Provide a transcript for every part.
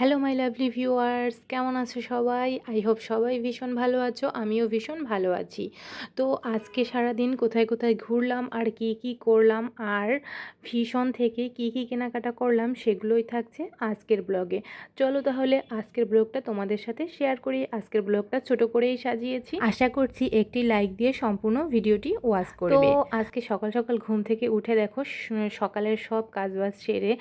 Hello my lovely viewers কেমন আছো সবাই? আই হোপ সবাই ভীষণ ভালো আছো, আমিও ভীষণ ভালো আছি। তো আজকে সারাদিন কোথায় কোথায় ঘুরলাম, আর কি কি করলাম, আর ভীষণ থেকে কি কি কেনাকাটা করলাম সেগুলোই থাকছে আজকের ব্লগে। চলো তাহলে আজকের ব্লগটা তোমাদের সাথে শেয়ার করি। আজকের ব্লগটা ছোট করেই সাজিয়েছি। আশা করছি একটি লাইক দিয়ে সম্পূর্ণ ভিডিওটি ওয়াচ করবে। তো আজকে সকাল সকাল ঘুম থেকে উঠে দেখো সকালের সব কাজবাজ সেরে,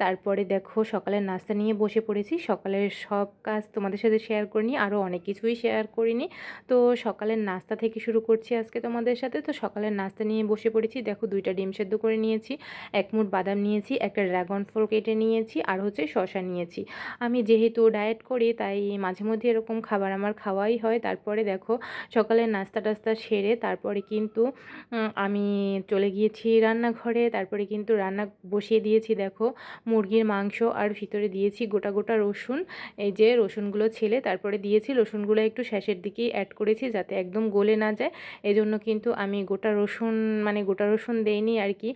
তারপরে দেখো সকালের নাস্তা নিয়ে বসে পড়েছি সকালের সব কাজ তোমাদের সাথে শেয়ার করিনি আরও অনেক কিছুই শেয়ার করিনি তো সকালের নাস্তা থেকে শুরু করছি আজকে তোমাদের সাথে। তো সকালের নাস্তা নিয়ে বসে পড়েছি। দেখো দুইটা ডিম সেদ্ধ করে নিয়েছি, এক মুঠ বাদাম নিয়েছি, একটা ড্রাগন ফল কেটে নিয়েছি, আর হচ্ছে শশা নিয়েছি। আমি যেহেতু ডায়েট করি, তাই মাঝে মধ্যে এরকম খাবার আমার খাওয়াই হয়। তারপরে দেখো সকালের নাস্তা টাস্তা সেরে তারপরে কিন্তু আমি চলে গিয়েছি রান্নাঘরে। তারপরে কিন্তু রান্না বসিয়ে দিয়েছি, দেখো মুরগির মাংস, আর ভিতরে দিয়েছি গোটা গোটা রসুন, এই যে রসুনগুলো ছেলে তারপরে দিয়েছি, রসুনগুলো একটু শেষের দিকেই অ্যাড করেছি যাতে একদম গলে না যায়। এজন্য কিন্তু আমি গোটা রসুন মানে গোটা রসুন দেইনি আর কি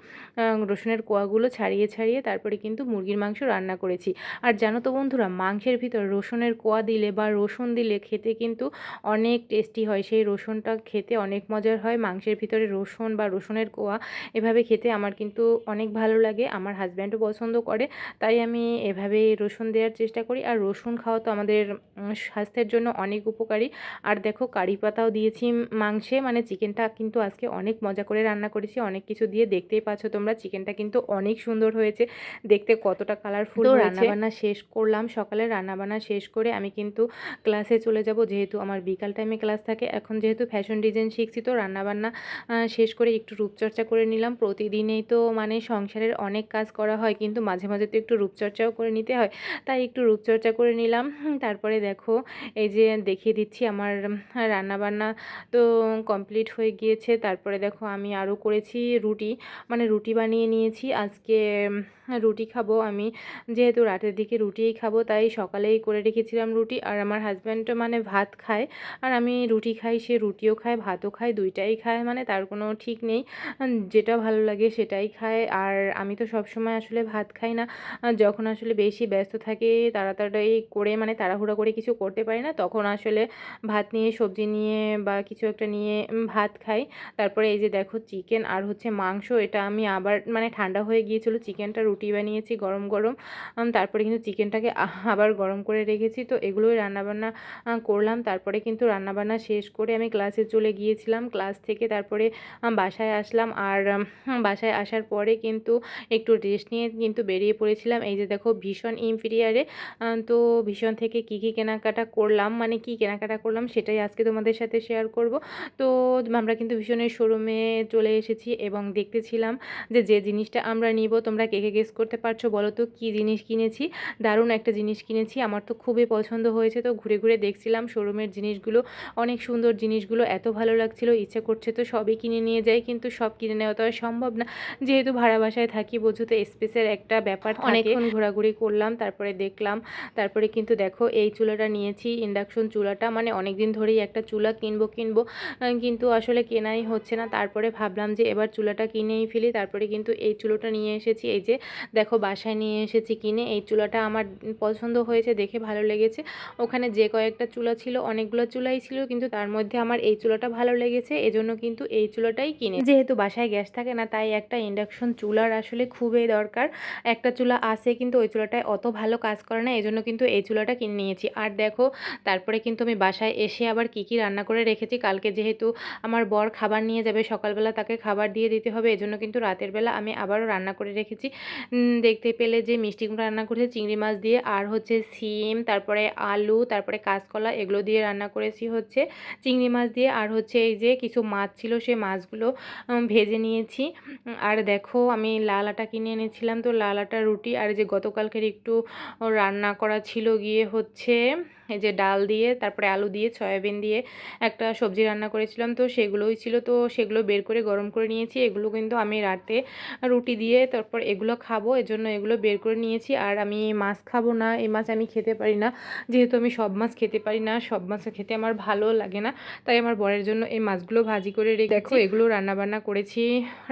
রসুনের কোয়াগুলো ছাড়িয়ে ছাড়িয়ে তারপরে কিন্তু মুরগির মাংস রান্না করেছি। আর জানো তো বন্ধুরা, মাংসের ভিতর রসুনের কোয়া দিলে বা রসুন দিলে খেতে কিন্তু অনেক টেস্টি হয়। সেই রসুনটা খেতে অনেক মজার হয়। মাংসের ভিতরে রসুন বা রসুনের কোয়া এভাবে খেতে আমার কিন্তু অনেক ভালো লাগে। আমার হাজব্যান্ডও পছন্দ করে। তাই আমি এভাবে রসুন দেওয়ার চেষ্টা করি। আর রসুন খাওয়া তো আমাদের স্বাস্থ্যের জন্য অনেক উপকারী। আর দেখো কারি পাতাও দিয়েছি মাংসে। মানে চিকেনটা কিন্তু আজকে অনেক মজা করে রান্না করেছি। অনেক কিছু দিয়ে দেখতেই পাচ্ছ তোমরা। চিকেনটা কিন্তু অনেক সুন্দর হয়েছে। দেখতে কতটা কালারফুল রান্নাবান্না শেষ করলাম। সকালে রান্নাবান্না শেষ করে আমি কিন্তু ক্লাসে চলে যাব। যেহেতু আমার বিকাল টাইমে ক্লাস থাকে। এখন যেহেতু ফ্যাশন ডিজাইন শিখছি তো রান্নাবান্না শেষ করে একটু রূপচর্চা করে নিলাম। প্রতিদিনেই তো মানে সংসারের অনেক কাজ করা হয়। কিন্তু মাঝে মাঝে তো একটু রূপচর্চাও করে নিতে হয়। তাই একটু রূপচর্চা করে নিলাম। তারপরে দেখো, এই যে দেখিয়ে দিচ্ছি আমার রান্নাবান্না তো কমপ্লিট হয়ে গিয়েছে। তারপরে দেখো, আমি আরও করেছি রুটি। মানে রুটি বানিয়ে নিয়েছি। আজকে রুটি খাব আমি। যেহেতু রাতের দিকে রুটিই খাব, তাই সকালেই করে রেখেছিলাম রুটি। আর আমার হাজব্যান্ড মানে ভাত খায়। আর আমি রুটি খাই, সে রুটিও খায়, ভাতও খায়, দুইটাই খায়। মানে তার কোনো ঠিক নেই। যেটা ভালো লাগে সেটাই খায়। আর আমি তো সবসময় আসলে ভাত খাই না। যখন আসলে বেশি ব্যস্ত থাকি তাড়াতাড়ি করে মানে তাড়াহুড়া করে কিছু করতে পারি না। তখন আসলে ভাত নিয়ে, সবজি নিয়ে বা কিছু একটা নিয়ে ভাত খাই। তারপরে এই যে দেখো চিকেন আর হচ্ছে মাংস, এটা আমি আবার মানে ঠান্ডা হয়ে গিয়েছিল। চিকেনটা রুটি বানিয়েছি গরম গরম। তারপরে কিন্তু চিকেনটাকে আবার গরম করে রেখেছি। তো এগুলোই রান্নাবান্না করলাম। তারপরে কিন্তু রান্নাবান্না শেষ করে আমি ক্লাসে চলে গিয়েছিলাম। ক্লাস থেকে তারপরে বাসায় আসলাম। আর বাসায় আসার পরে কিন্তু একটু রেস্ট নিয়ে কিন্তু বেরিয়ে পড়েছিলাম। এই যে দেখো ভীষণ ইম্পিরিয়ারে তো ভীষণ থেকে কি কি কেনাকাটা করলাম মানে কি কেনাকাটা করলাম সেটাই আজকে তোমাদের সাথে শেয়ার করব। তো আমরা কিন্তু ভীষণের শোরুমে চলে এসেছি এবং দেখতেছিলাম যে যে জিনিসটা আমরা নিব তোমরা কে কে গেস করতে পারছ বলো তো? কী জিনিস কিনেছি? দারুণ একটা জিনিস কিনেছি আমার তো খুবই পছন্দ হয়েছে। তো ঘুরে ঘুরে দেখছিলাম শোরুমের জিনিসগুলো অনেক সুন্দর জিনিসগুলো এত ভালো লাগছিল ইচ্ছে করছে তো সবই কিনে নিয়ে যাই কিন্তু সব কিনে নেওয়া তো আর সম্ভব না। যেহেতু ভাড়া বাসায় থাকি বোঝো তো স্পেসের একটা ব্যাপার অনেকক্ষণ ঘোরাঘুরি করলাম তারপরে দেখলাম। তারপরে কিন্তু দেখো, এই চুলাটা নিয়েছি ইন্ডাকশন চুলাটা। মানে অনেক দিন ধরেই একটা চুলা কিনবো কিনবো কিন্তু আসলে কেনাই হচ্ছে না। তারপরে ভাবলাম যে এবার চুলাটা কিনেই ফেলি। তারপরে কিন্তু এই চুলোটা নিয়ে এসেছি। এই যে দেখো, বাসায় নিয়ে এসেছি কিনে। এই চুলাটা আমার পছন্দ হয়েছে, দেখে ভালো লেগেছে। ওখানে যে কয়েকটা চুলা ছিল, অনেকগুলো চুলাই ছিল, কিন্তু তার মধ্যে আমার এই চুলাটা ভালো লেগেছে। এজন্য কিন্তু এই চুলাটাই কিনে যেহেতু বাসায় গ্যাস থাকে না, তাই একটা ইন্ডাকশন চুলার আসলে খুবই দরকার। একটা চুলা আছে, কিন্তু ওই চুলাটায় অত ভালো কাজ করে না এই জন্য কিন্তু এই চুলাটা কিনে নিয়েছি। আর দেখো, তারপরে কিন্তু আমি বাসায় এসে আবার কি কি রান্না করে রেখেছি, কালকে যেহেতু আমার বর খাবার নিয়ে যাবে, সকালবেলা তাকে খাবার দিয়ে দিতে হবে এজন্য কিন্তু রাতের বেলা আমি আবারও রান্না করে রেখেছি। দেখতে পেলে যে মিষ্টি কুমড়া রান্না করেছি, চিংড়ি মাছ দিয়ে, আর হচ্ছে সিম, তারপরে আলু, তারপরে কাঁচকলা, এগুলো দিয়ে রান্না করেছি হচ্ছে চিংড়ি মাছ দিয়ে, আর হচ্ছে এই যে কিছু মাছ ছিল, সে মাছগুলো ভেজে নিয়েছি। আর দেখো, আমি লাল আটা কিনে এনেছিলাম, তো লাল আটা, রুটি, আর যে গতকালকের একটু রান্না করা ছিল গিয়ে হচ্ছে এই যে ডাল দিয়ে, তারপরে আলু দিয়ে, সয়াবিন দিয়ে একটা সবজি রান্না করেছিলাম। তো সেগুলোই ছিল। তো সেগুলো বের করে গরম করে নিয়েছি। এগুলো কিন্তু আমি রাতে রুটি দিয়ে তারপর এগুলো খাব, এজন্য এগুলো বের করে নিয়েছি। আর আমি মাছ খাব না, এই মাছ আমি খেতে পারি না। যেহেতু আমি সব মাছ খেতে পারি না, সব মাছ খেতে আমার ভালো লাগে না। তাই আমার বরের জন্য এই মাছগুলো ভাজি করে রেখে দেখো, এগুলো রান্নাবান্না করেছি।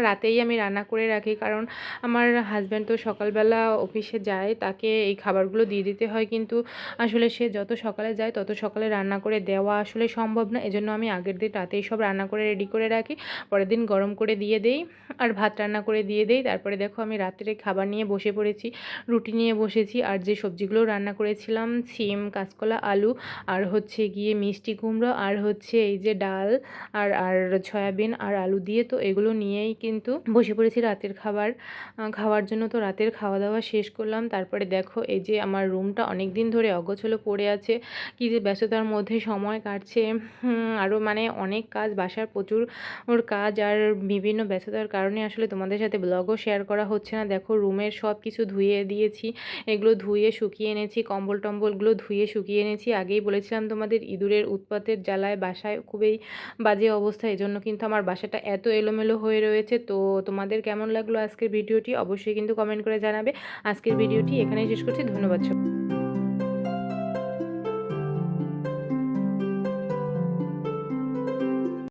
রাতেই আমি রান্না করে রাখি। কারণ আমার হাজব্যান্ড তো সকালবেলা অফিসে যায়, তাকে এই খাবারগুলো দিয়ে দিতে হয় কিন্তু আসলে সে যত সকালে যায় তত সকালে রান্না করে দেওয়া আসলে সম্ভব না। এজন্য আমি আগের দিন রাতেই সব রান্না করে রেডি করে রাখি। পরের দিন গরম করে দিয়ে দেই আর ভাত রান্না করে দিয়ে দেই। তারপরে দেখো আমি রাত্রে খাবার নিয়ে বসে পড়েছি, রুটি নিয়ে বসেছি আর যে সবজিগুলো রান্না করেছিলাম সিম কাঁচকলা, আলু আর হচ্ছে গিয়ে মিষ্টি কুমড়ো আর হচ্ছে এই যে ডাল আর আর সয়াবিন আর আলু দিয়ে তো এগুলো নিয়েই কিন্তু বসে পড়েছি রাতের খাবার। খাওয়ার জন্য তো রাতের খাওয়া দাওয়া শেষ করলাম। তারপরে দেখো এই যে আমার রুমটা অনেক দিন ধরে অগোছলো পড়ে আছে, কি যে ব্যস্ততার মধ্যে সময় কাটছে আরও মানে অনেক কাজ, বাসার প্রচুর ওর কাজ আর বিভিন্ন ব্যস্ততার কারণে আসলে তোমাদের সাথে ব্লগও শেয়ার করা হচ্ছে না। দেখো রুমের সব কিছু ধুয়ে দিয়েছি, এগুলো ধুয়ে শুকিয়ে এনেছি, কম্বল টম্বলগুলো ধুয়ে শুকিয়ে এনেছি। আগেই বলেছিলাম তোমাদের ইঁদুরের উৎপাতের জ্বালায় বাসায় খুবই বাজে অবস্থা, এজন্য কিন্তু আমার বাসাটা এত এলোমেলো হয়ে রয়েছে। তো তোমাদের কেমন লাগল আজকের ভিডিওটি অবশ্যই কিন্তু কমেন্ট করে জানাবে। আজকের ভিডিওটি এখানেই শেষ করছি। ধন্যবাদ।